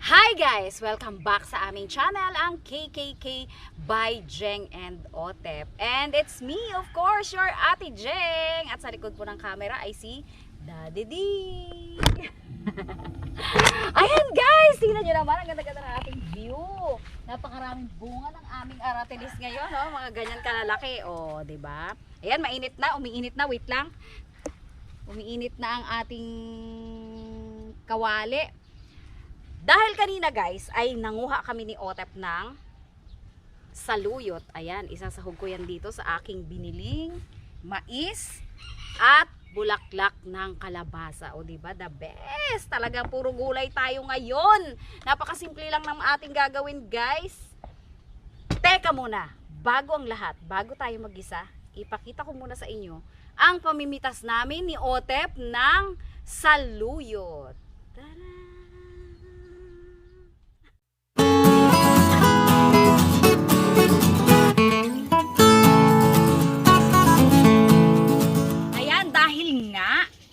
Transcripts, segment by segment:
Hi guys! Welcome back sa aming channel, ang KKK by Jeng and Otep. And it's me, of course, your Ate Jeng. At sa likod po ng camera ay si Daddy D. Ayan guys! Tingnan nyo naman, ang ganda-ganda ng ating view. Napakaraming bunga ng aming aratilis ngayon, no? mga ganyan kalalaki. O, oh, ba? Diba? Ayan, mainit na, umiinit na. Wait lang. Umiinit na ang ating kawali. Dahil kanina guys, ay nanguha kami ni Otep ng saluyot. Ayan, isasahog ko yan dito sa aking biniling mais at bulaklak ng kalabasa. O diba, the best! Talagang puro gulay tayo ngayon. Napakasimple lang ng ating gagawin guys. Teka muna, bago ang lahat, bago tayo magisa, ipakita ko muna sa inyo ang pamimitas namin ni Otep ng saluyot. Tara!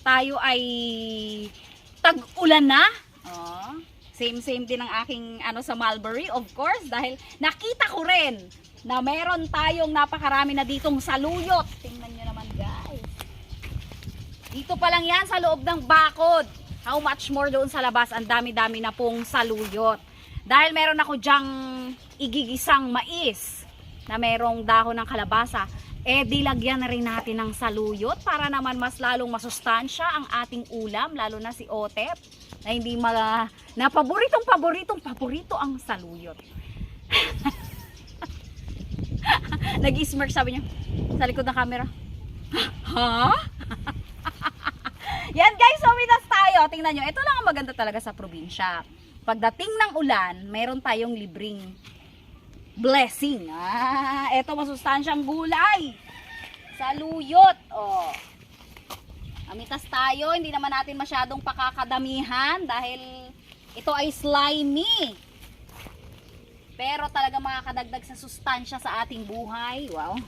Tayo ay tag-ulan na. Oh, same same din ang aking ano sa Mulberry, of course, dahil nakita ko rin na meron tayong napakarami na ditong saluyot. Tingnan nyo naman guys. Dito pa lang yan sa loob ng bakod. How much more doon sa labas, ang dami-dami na pong saluyot. Dahil meron ako dyang igigisang mais na merong dahon ng kalabasa, eh dilagyan na rin natin ng saluyot para naman mas lalong masustansya ang ating ulam, lalo na si Otep, na hindi ma, na paboritong paboritong paborito ang saluyot. Nag-smirk sabi niya sa likod ng camera. Ha? Yan guys, so mitas tayo. Tingnan nyo, ito lang ang maganda talaga sa probinsya. Pagdating ng ulan, meron tayong libreng blessing. Ah, ito masustansyang gulay. Saluyot. Oh. Amitas tayo, hindi naman natin masyadong pakakadamihan dahil ito ay slimy. Pero talaga makakadagdag sa sustansya sa ating buhay. Wow.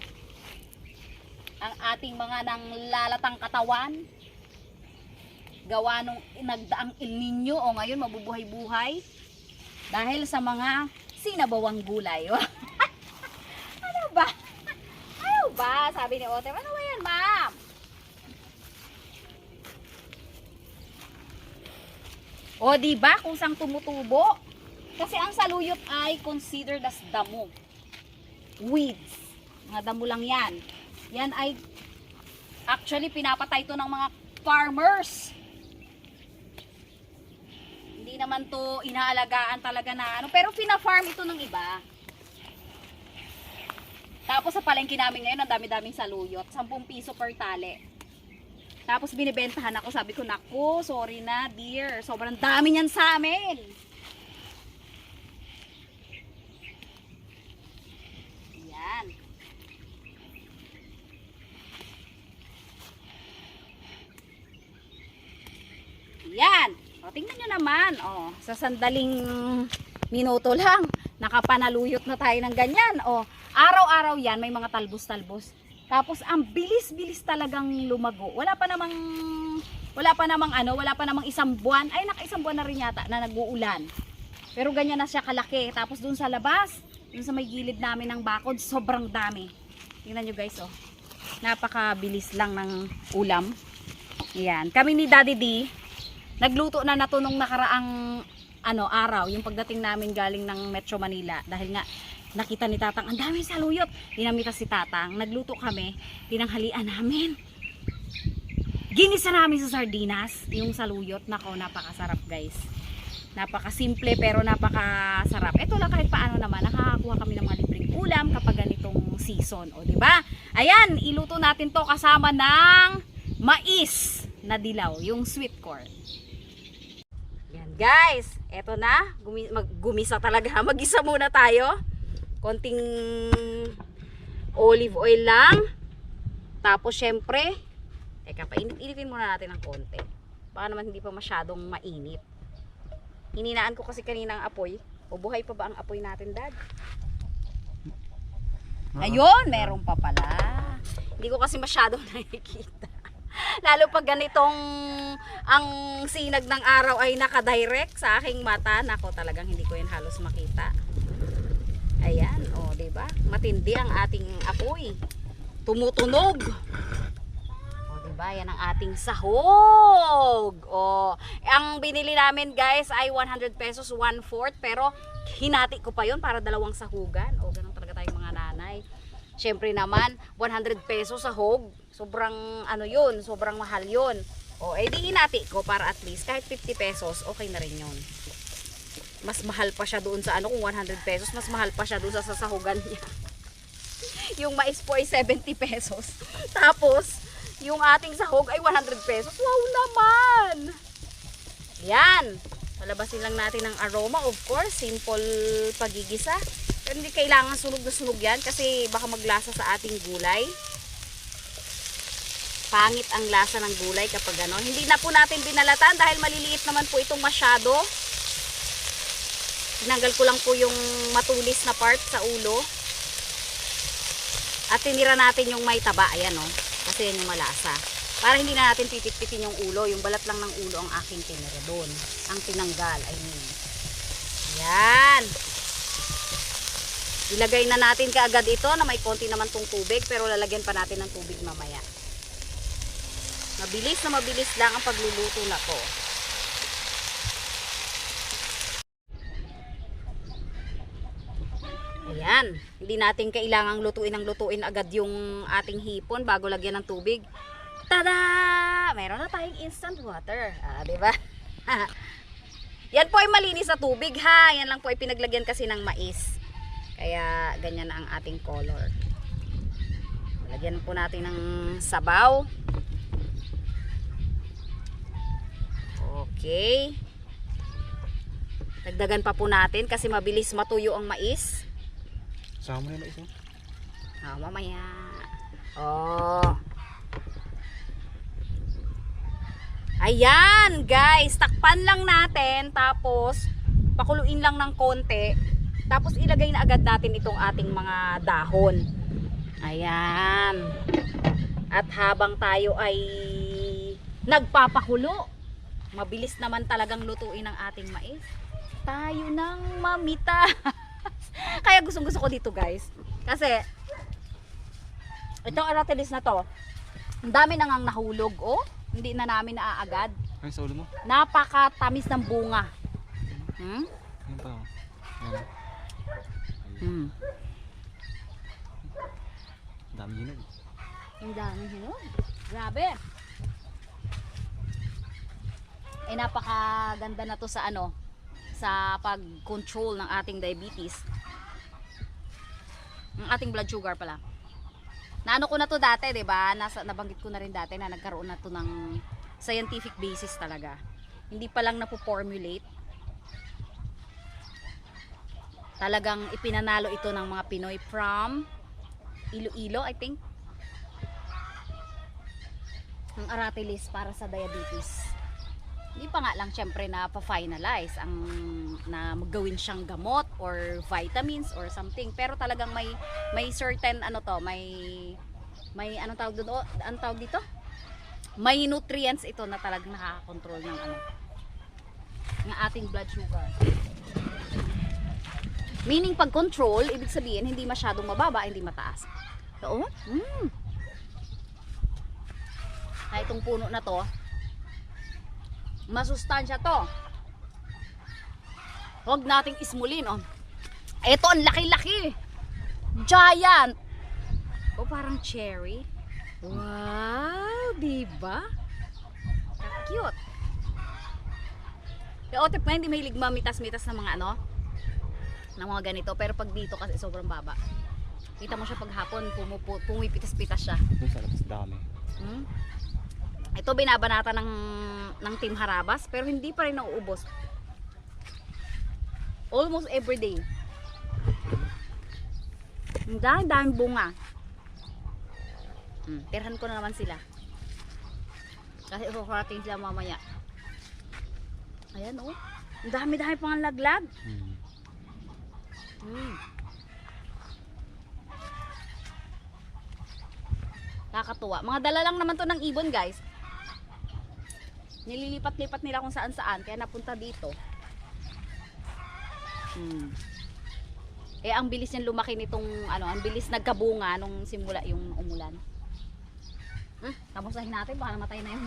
Ang ating mga nang lalatang katawan. Gawa nung nagdaang El Nino o ngayon mabubuhay-buhay. Dahil sa mga sinabawang gulay. ano ba? Ano ba? Sabi ni Otem, ano ba yan, ma'am? O, di ba kung sang tumutubo? Kasi ang saluyot ay considered as damo. Weeds. Mga damo lang yan. Yan ay actually pinapatay to ng mga farmers. Naman to inaalagaan talaga na ano. Pero pina-farm ito ng iba. Tapos sa palengke namin ngayon, ang dami-daming saluyot. 10 piso per tali. Tapos binibentahan ako, sabi ko, naku, sorry na, dear. Sobrang dami niyan sa amin. Yan. Yan. O, tingnan nyo naman. O, sa sandaling minuto lang, nakapanaluyot na tayo ng ganyan. O, araw-araw yan, may mga talbos-talbos. Tapos, ang bilis-bilis talagang lumago. Wala pa namang, wala pa namang ano, wala pa namang isang buwan. Ay, naka-isang buwan na rin yata na nag-uulan. Pero ganyan na siya kalaki. Tapos, dun sa labas, dun sa may gilid namin ng bakod, sobrang dami. Tingnan nyo guys, oh. Napakabilis lang ng ulam. Yan. Kami ni Daddy D, nagluto na nato nung nakaraang ano, araw, yung pagdating namin galing ng Metro Manila. Dahil nga, nakita ni Tatang, ang daming saluyot. Dinamita si Tatang, nagluto kami, tinanghalian namin. Ginisa namin sa sardinas, yung saluyot. Nako, napakasarap guys. Napakasimple pero napakasarap. Ito lang kahit paano naman, nakakakuha kami ng mga libreng ulam kapag ganitong season. O, di ba? Ayan, iluto natin to kasama ng mais na dilaw, yung sweet corn. Guys, eto na, gumi mag gumisa talaga, magisa muna tayo. Konting olive oil lang. Tapos syempre, teka, painit-initin muna natin ng konti. Baka naman hindi pa masyadong mainit. Hininaan ko kasi kanina ang apoy. O buhay pa ba ang apoy natin, Dad? Ayun, meron pa pala. Hindi ko kasi masyadong nakikita. Lalo pag ganitong ang sinag ng araw ay nakadirect sa aking mata. Nako, talagang hindi ko yan halos makita. Ayan, oh, 'di ba? Matindi ang ating apoy. Tumutunog. O, diba? Yan ang ating sahog. O, ang binili namin, guys, ay 100 pesos, 1 fourth. Pero, hinati ko pa yon para dalawang sahugan. O, ganun talaga tayong mga nanay. Siyempre naman, 100 pesos sahog. Sobrang, ano yun, sobrang mahal yun. O, eh di hinati ko para at least kahit 50 pesos, okay na rin yun. Mas mahal pa siya doon sa ano, kung 100 pesos, mas mahal pa siya doon sa sasahugan niya yung mais po ay 70 pesos. Tapos, yung ating sahog ay 100 pesos. Wow naman! Yan. Palabasin lang natin ng aroma. Of course, simple pagigisa. Pero hindi kailangan sunog na sunog yan kasi baka maglasa sa ating gulay. Pangit ang lasa ng gulay kapag gano'n. Hindi na po natin binalatan dahil maliliit naman po itong masyado. Tinanggal ko lang po yung matulis na part sa ulo. At tinira natin yung may taba, ayan o. Kasi yan yung malasa. Para hindi na natin pipit-pitin yung ulo. Yung balat lang ng ulo ang aking tinira doon. Ang tinanggal, I mean. Yan. Ilagay na natin kaagad ito na may konti naman tong tubig. Pero lalagyan pa natin ng tubig mamaya. Mabilis na mabilis lang ang pagluluto na to. Ayan. Hindi natin kailangang lutuin ng lutuin agad yung ating hipon bago lagyan ng tubig. Tada! Meron na tayong instant water. Ah, ba? Yan po ay malinis na tubig ha. Yan lang po ay pinaglagyan kasi ng mais. Kaya ganyan na ang ating color. Lagyan po natin ng sabaw. Okay. Dagdagan pa po natin kasi mabilis matuyo ang mais. Sama yung mais mo. Ah, mamaya. Oh. Ayan, guys. Takpan lang natin. Tapos, pakuluin lang ng konti. Tapos, ilagay na agad natin itong ating mga dahon. Ayan. At habang tayo ay nagpapakulo, mabilis naman talagang lutuin ang ating mais. Tayo nang mamita. Kaya gustong gusto ko dito guys. Kasi, itong aratilis na to, ang dami nang ang nahulog, oh. Hindi na namin naaagad. Ay, sa ulo mo. Napakatamis ng bunga. Hmm? Yan pa. oh. Hmm. Dami yun eh. Ang dami hinog. Grabe. Eh napakaganda na to sa ano, sa pag-control ng ating diabetes. Ang ating blood sugar pala. Naano ko na to dati, ba? Nasa nabanggit ko na rin dati na nagkaroon na to ng scientific basis talaga. Hindi pa lang napo-formulate. Talagang ipinanalo ito ng mga Pinoy from Iloilo, I think. Ang aratilis para sa diabetes. Hindi pa nga lang syempre na pa-finalize ang na magawin siyang gamot or vitamins or something. Pero talagang may may certain ano to, may may ano tawag doon, ano tawag dito? May nutrients ito na talagang nakaka-control ng ano ng ating blood sugar. Meaning pag control, ibig sabihin hindi masyadong mababa, hindi mataas. Oo? Mm. Ay, itong puno na to, masustansya to. Huwag nating ismulin, oh. Ito, ang laki-laki. Giant. O, parang cherry. Wow, diba? Cute. Yung otip nga, hindi mahilig mamitas-mitas ng mga ano, ng mga ganito. Pero pag dito kasi sobrang baba. Kita mo siya pag hapon, pumipitas-pitas siya. Doon sa labas dami. Hmm? Ito binabanata ng ng Team Harabas pero hindi pa rin nauubos. Almost every day. Ang dami daming bunga. Hmm, tirhan ko na naman sila. Kasi kukurating sila mamaya. Ayan oh. Ang dami-dami pang laglag. Hmm. Hmm. Nakakatuwa. Mga dala lang naman to ng ibon guys. Nililipat-lipat nila kung saan-saan, kaya napunta dito. Hmm. Eh, ang bilis niyan lumaki nitong, ano, ang bilis nagkabunga nung simula yung umulan. Hmm, tapusahin natin, baka namatay na yun.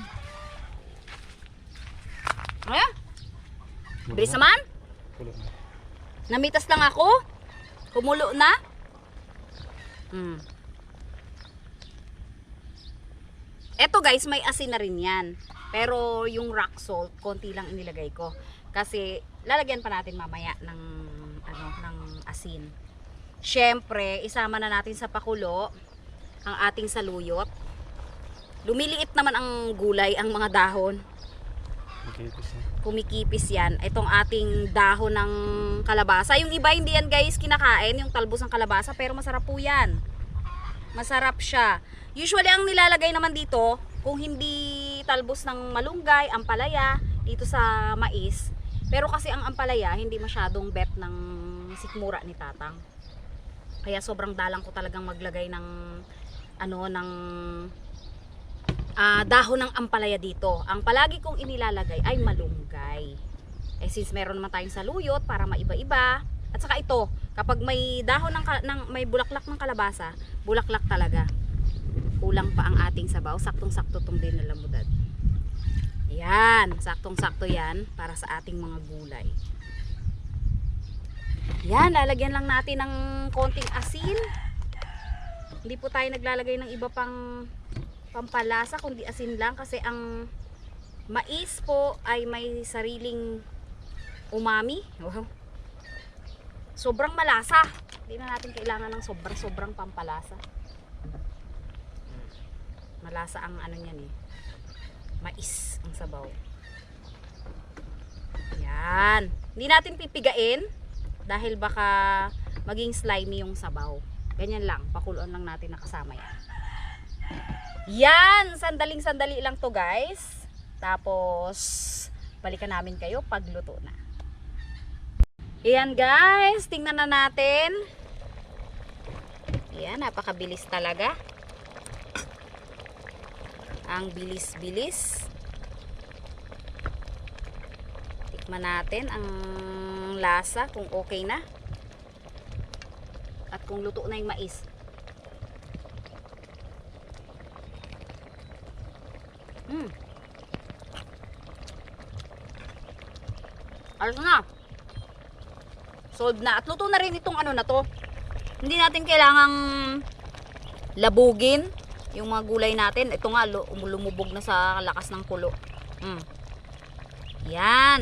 Ano? Bilis naman? Namitas lang ako? Kumulo na? Hmm. Eto guys, may asin na rin yan. Pero yung rock salt, konti lang inilagay ko. Kasi lalagyan pa natin mamaya ng ano ng asin. Syempre, isama na natin sa pakulo ang ating saluyot. Lumiliit naman ang gulay, ang mga dahon Magkipis na. kumikipis yan. Itong ating dahon ng kalabasa. Yung iba hindi yan guys kinakain, yung talbos ng kalabasa, pero masarap po yan. Masarap siya. Usually ang nilalagay naman dito, kung hindi talbos ng malunggay, ampalaya, dito sa mais. Pero kasi ang ampalaya, hindi masyadong bet ng sikmura ni tatang. Kaya sobrang dalang ko talagang maglagay ng ano ng ah, dahon ng ampalaya dito. Ang palagi kong inilalagay ay malunggay. Eh since meron naman tayong saluyot para maiba-iba. At saka ito, kapag may dahon ng, ng may bulaklak ng kalabasa, bulaklak talaga. Kulang pa ang ating sabaw. Saktong-sakto tong dinalamudad. Yan, saktong-sakto yan para sa ating mga gulay. Yan, lalagyan lang natin ng konting asin. Hindi po tayo naglalagay ng iba pang pampalasa kundi asin lang kasi ang mais po ay may sariling umami. Sobrang malasa. Hindi na natin kailangan ng sobrang-sobrang pampalasa. Malasa ang ano niyan eh. Mais ang sabaw. Yan. Hindi natin pipigain dahil baka maging slimy yung sabaw. Ganyan lang. Pakuluan lang natin nakasama yan. Yan! Sandaling sandali lang to guys. Tapos, balikan namin kayo pag luto na. Ayan guys, tingnan na natin. Ayan, napakabilis talaga. Ang bilis-bilis. Tikman natin ang lasa kung okay na. At kung luto na yung mais. Mm. Ayos na. Solved na. At luto na rin itong ano na to. Hindi natin kailangang labugin yung mga gulay natin. Ito nga, lu- lumubog na sa lakas ng kulo. Mm. Yan.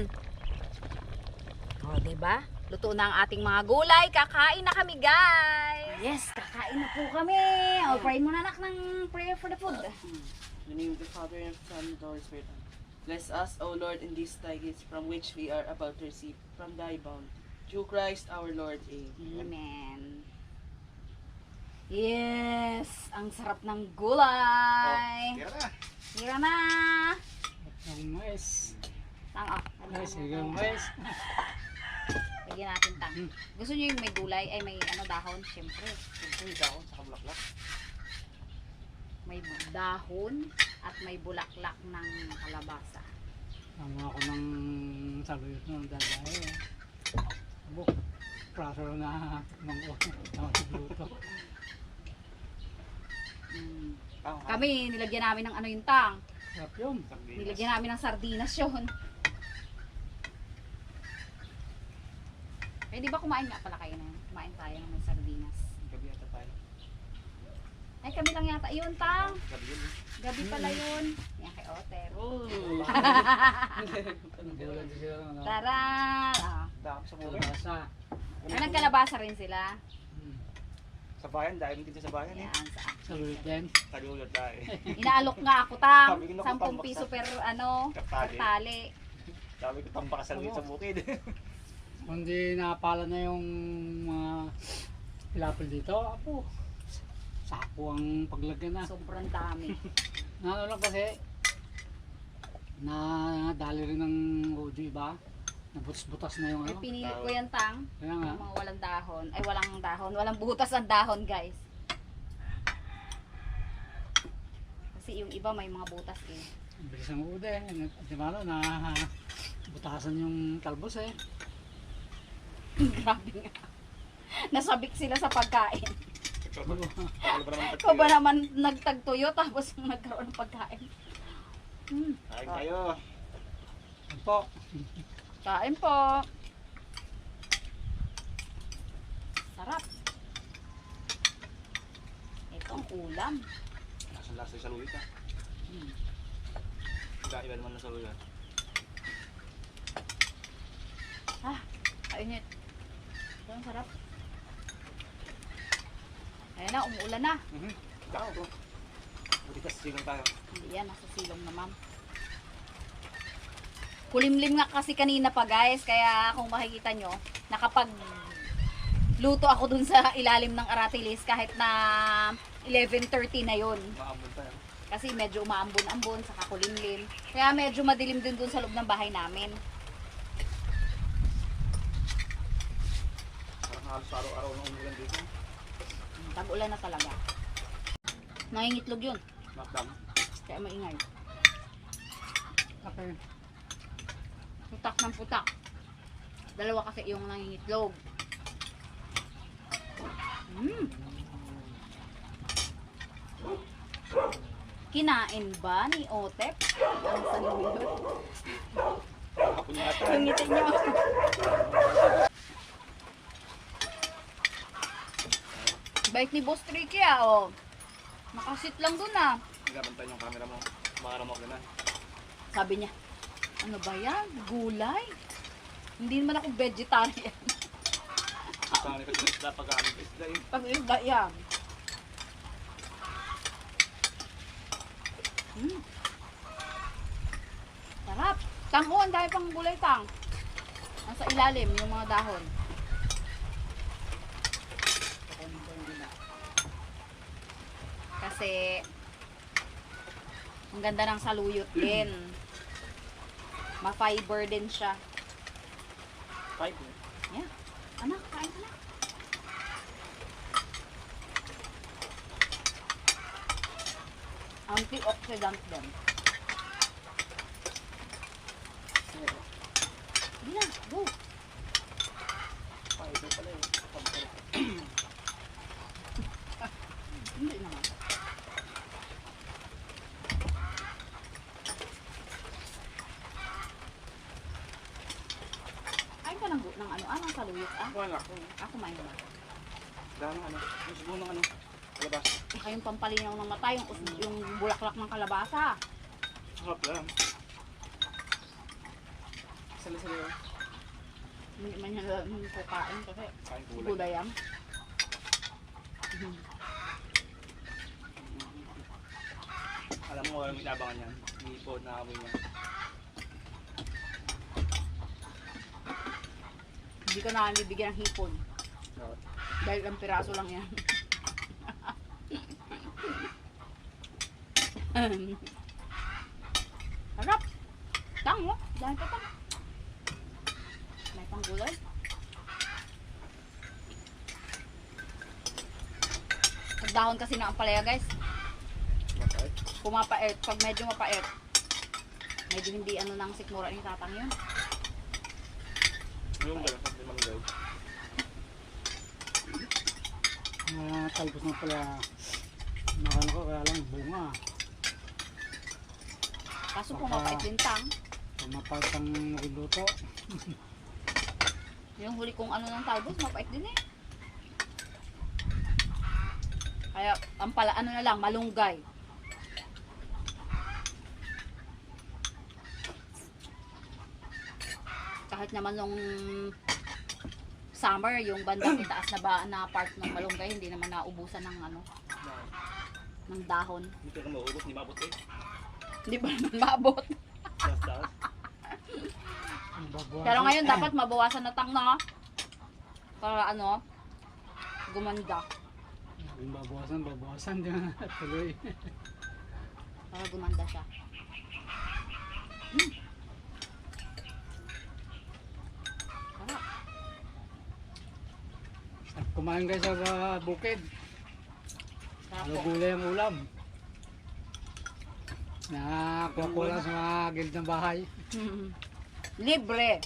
O, diba? Luto na ang ating mga gulay. Kakain na kami, guys. Yes, kakain na po kami. O, pray muna nak ng prayer for the food. In the name of the Father, and of the Son, and of the Holy Spirit. Bless us, O Lord, in these thy gifts from which we are about to receive from thy bounty. Through Christ our Lord. Amen. Amen. Yes, ang sarap ng gulay. Tira na. Tira na. Ang mais. Tang, oh. Ay, sige, mais. Lagyan natin tang. Gusto niyo yung may gulay, ay may ano dahon? Siyempre. Siyempre, dahon sa kabulaklak. May dahon at may bulaklak ng kalabasa. Tama ako ng saluyot ng dadayo. Abo, praso na. Tama sigluto. Mm. Kami, nilagyan namin ng ano yung tang. Sarap yun. Nilagyan namin ng sardinas yun. Eh, di ba kumain nga pala kayo na yun? Kumain tayo ng may sardinas. Gabi ata tayo. Ay, kami lang yata yun, tang. Gabi yun eh. Gabi pala yun. Yan kay Oter. Oh, ano. Tara! Ah. Dahon sa mula. Kalabasa. Ay, nagkalabasa rin sila. Sa bayan, dahil din sa bayan eh. Yan. Sa, Saluyot din. Tagulot tayo. inaalok nga ako, tang. Sabi ko na, 10 tambak piso sa- per, ano, per Kapali. tali. Sabi ko, tambak sa sa bukid. Kundi napala na yung mga pilapil dito, apo. Sako ang paglagyan na. Sobrang dami. Na ano lang kasi, na dali rin ng audio iba. Nabutas-butas na yung Ay, ano. pinili ko yan, tang. Kaya nga, Yung mga walang dahon. Ay, walang dahon. Walang butas ang dahon, guys. Kasi yung iba may mga butas eh. Bilis ang ude. Di ba no, na butasan yung talbos eh. Grabe nga. Nasabik sila sa pagkain. Ikaw ba? Ano naman nagtagtuyo tapos nagkaroon ng pagkain? Hmm. Kain tayo. Po. Kain po. Sarap. Ito ang ulam. Nasaan lasa yung saluyot ah. Hmm. Iba naman ng saluyot. Ah, kainit. Ito ang sarap. Ayan na, umuulan na. Mhm. Tao to. Buti kasi silang tayo. Hindi yan, nasa silong naman. Kulimlim nga kasi kanina pa guys, kaya kung makikita nyo, nakapag luto ako dun sa ilalim ng aratilis kahit na 11.30 na yon Maambon tayo. Kasi medyo umaambon-ambon, saka kulimlim. Kaya medyo madilim din dun sa loob ng bahay namin. Halos araw-araw na umulan dito. Tag-ulan na talaga. Nangingitlog yun, Knockdown. kaya maingay. Okay. Putak ng putak. Dalawa kasi yung nangingitlog. Mm. Kinain ba ni Otep ang saluyot? Yung ngiti niyo. Bait ni Boss Tricky ah, oh. Nakasit lang dun ah. Nagabantay yung camera mo. Baka mo na. Sabi niya, ano ba yan? Gulay? Hindi naman ako vegetarian. Saan kasi isda pag-aamit isda eh. Pag isda yan. Mm. Sarap. Tang, oh, ang dami pang gulay tang. Nasa ilalim, yung mga dahon. Kasi, ang ganda ng saluyot din. Ma-fiber din siya. Five eh. Yeah. Anak, kain ka na. Antioxidant din. Hindi na, go. Five eh pala eh. Hindi naman. Ka ng, ano, anong saluyot ah? Wala ko. Ako kumain na. Dahil ano. Yung siguro ng ano. Kalabas. Saka yung pampalinaw ng mata, yung, us- yung bulaklak ng kalabasa. Sarap lang. Sali-sali yun. Hindi man yan hindi ko kain kasi Kain kulay. Alam mo walang inabangan yan. Hindi po naamoy niya. Hindi ka na bibigyan ng hipon. Dahil ang piraso lang yan. Harap! Tang mo! Dahil pa tang. May pang gulay. Pag dahon kasi ng ampalaya guys, Bakit? pumapait. Pag medyo mapait, medyo hindi ano nang sikmura ni tatang yun. Yung gano'n. Gawin. Mga talbos na pala. Nakano ko kaya lang bunga. Kaso Baka- pumapait din tang. Pumapatang niluto. Yung huli kong ano ng talbos, mapait din eh. Kaya, ang pala, ano na lang, malunggay. Kahit naman nung summer, yung bandang itaas na ba na part ng malunggay, hindi naman naubusan ng ano, ng dahon. Hindi ka maubos. Hindi maabot eh. Hindi ba naman babawasan. Pero ngayon, dapat mabawasan na tang na. Para ano, gumanda. Yung babawasan, babawasan. Na tuloy. Para gumanda siya. Mm. Sarap. At kumain guys sa uh, bukid. Ano gulay ang ulam. Nakakuha sa mga guild ng bahay. Libre.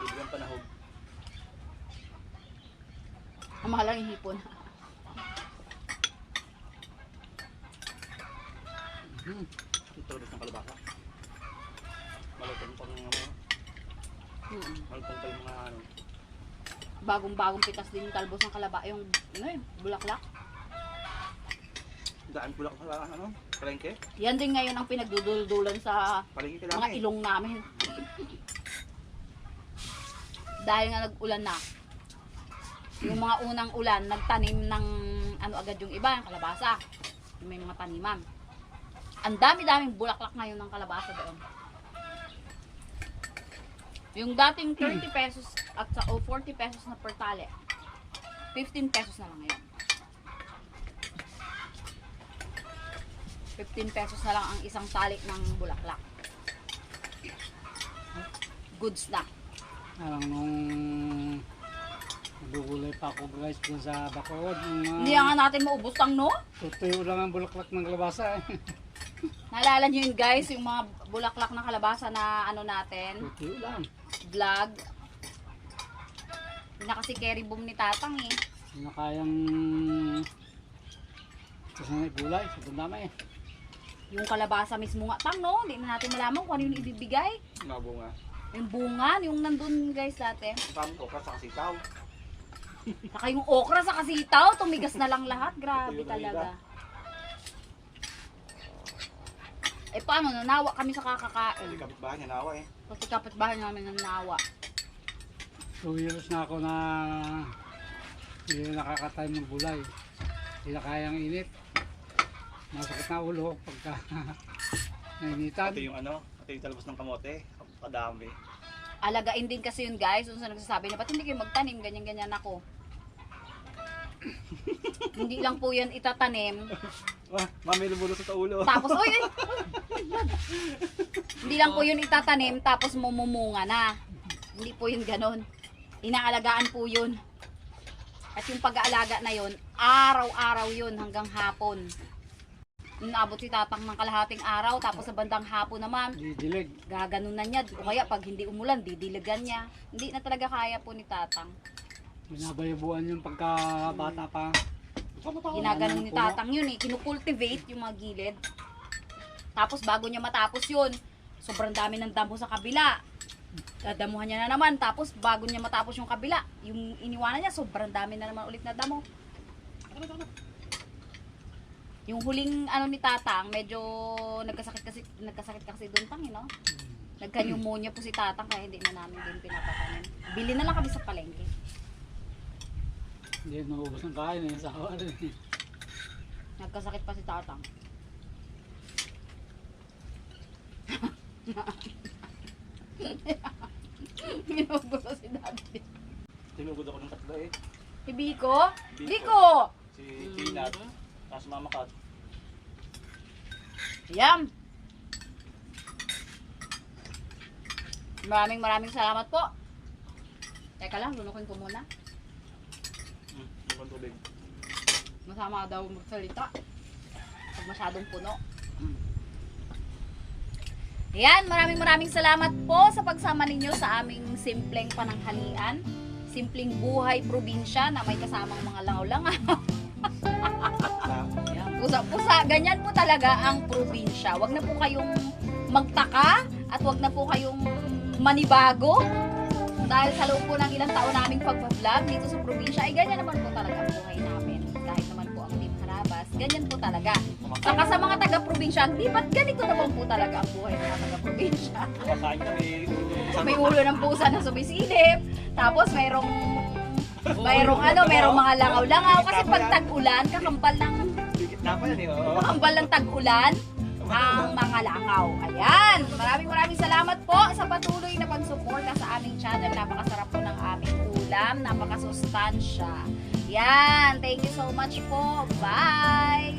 Libre ang panahon. Ang mahal ang hipon. Hmm. Ito ulit ng kalabasa. Malutong pang ano. Mm. Malutong pa yung mga ano. Bagong-bagong pitas din yung talbos ng kalaba. Yung, ano yun, bulaklak. Daan bulak sa ano. Palengke. Yan din ngayon ang pinagduduldulan sa Palengke mga eh. ilong namin. Dahil nga nag-ulan na. Yung mga unang ulan, nagtanim ng ano agad yung iba, yung kalabasa. Yung may mga taniman. Ang dami-daming bulaklak ngayon ng kalabasa doon. Yung dating 30 pesos at sa o 40 pesos na per tali, 15 pesos na lang ngayon. 15 pesos na lang ang isang tali ng bulaklak. Goods na. Parang nung nagugulay pa ako guys dun sa Bacood. Hindi nga natin maubos ang no. tutuyo lang ang bulaklak ng kalabasa eh. Naalala nyo yun guys, yung mga bulaklak ng kalabasa na ano natin, tutuyo lang. vlog. Yun na kasi carry boom ni Tatang eh. Hindi na kayang kasi na gulay. Sobrang dami eh. Yung kalabasa mismo nga tang no, hindi na natin malaman kung ano yung ibibigay. Mga bunga. Yung bunga, yung nandun guys dati. Ko ka sa kasitaw. Saka yung okra sa kasitaw, tumigas na lang lahat. Grabe talaga. Eh paano, nanawa kami sa kakakain. Hindi kapitbahay niya nawa eh. Kasi kapitbahay namin nanawa. Two years na ako na hindi na nakakatay ng gulay. Hindi na kayang init. Masakit na ulo pagka nainitan. Ito yung ano. Ito yung talbos ng kamote. Kadami. Alagain din kasi yun guys, kung sa nagsasabi na ba't hindi kayo magtanim, ganyan-ganyan ako. hindi lang po yan itatanim. Ah, mami lumulo sa ulo. Tapos, uy, uy, Hindi lang po yun itatanim, tapos mumumunga na. Hindi po yun ganon. Inaalagaan po yun. At yung pag-aalaga na yun, araw-araw yun hanggang hapon. Naabot si tatang ng kalahating araw, tapos sa bandang hapon naman, Didilig. gaganon na niya. O kaya pag hindi umulan, didiligan niya. Hindi na talaga kaya po ni tatang. Binabayabuan yung pagka bata pa. Ginaganon ni tatang yun eh. Kinukultivate yung mga gilid. Tapos bago niya matapos yun, sobrang dami ng damo sa kabila. Dadamuhan niya na naman. Tapos bago niya matapos yung kabila, yung iniwanan niya, sobrang dami na naman ulit na damo. Yung huling ano ni tatang, medyo nagkasakit kasi nagkasakit kasi doon tang, eh, no? Nagka-pneumonia po si tatang kaya hindi na namin din pinapatanim. Bili na lang kami sa palengke. Hindi maubos ng kain eh. Sa awa rin eh. Nagkasakit pa si tatang. Ginugol ko si daddy. Tatlo eh. Si Biko? Biko. Biko! Si Peanut. Tapos Mama Kat. Yum! Maraming maraming salamat po. Teka lang, lunukin ko muna. Hmm, yung tubig. Masama daw magsalita. Pag masyadong puno. Ayan, maraming maraming salamat po sa pagsama ninyo sa aming simpleng pananghalian. Simpleng buhay probinsya na may kasamang mga langaw-langaw. Sa, Pusa-pusa, ganyan po talaga ang probinsya. Huwag na po kayong magtaka at huwag na po kayong manibago. Dahil sa loob po ng ilang taon naming pagbablog dito sa probinsya, ay ganyan naman po talaga ang buhay namin. Kahit naman po ang Team Harabas, ganyan po talaga. Saka sa mga taga-probinsya, di ba't ganito naman po talaga ang buhay ng mga taga-probinsya? May ulo ng pusa na sumisilip, tapos mayroong mayroong ano, mayroong mga langaw-langaw kasi pag tag-ulan, kakambal ng pa yan eh. oo. kakambal ng tag-ulan ang mga langaw. Ayan, maraming maraming salamat po sa patuloy na pagsuporta sa aming channel. Napakasarap po ng aming ulam, napakasustansya. Yan, thank you so much po. Bye!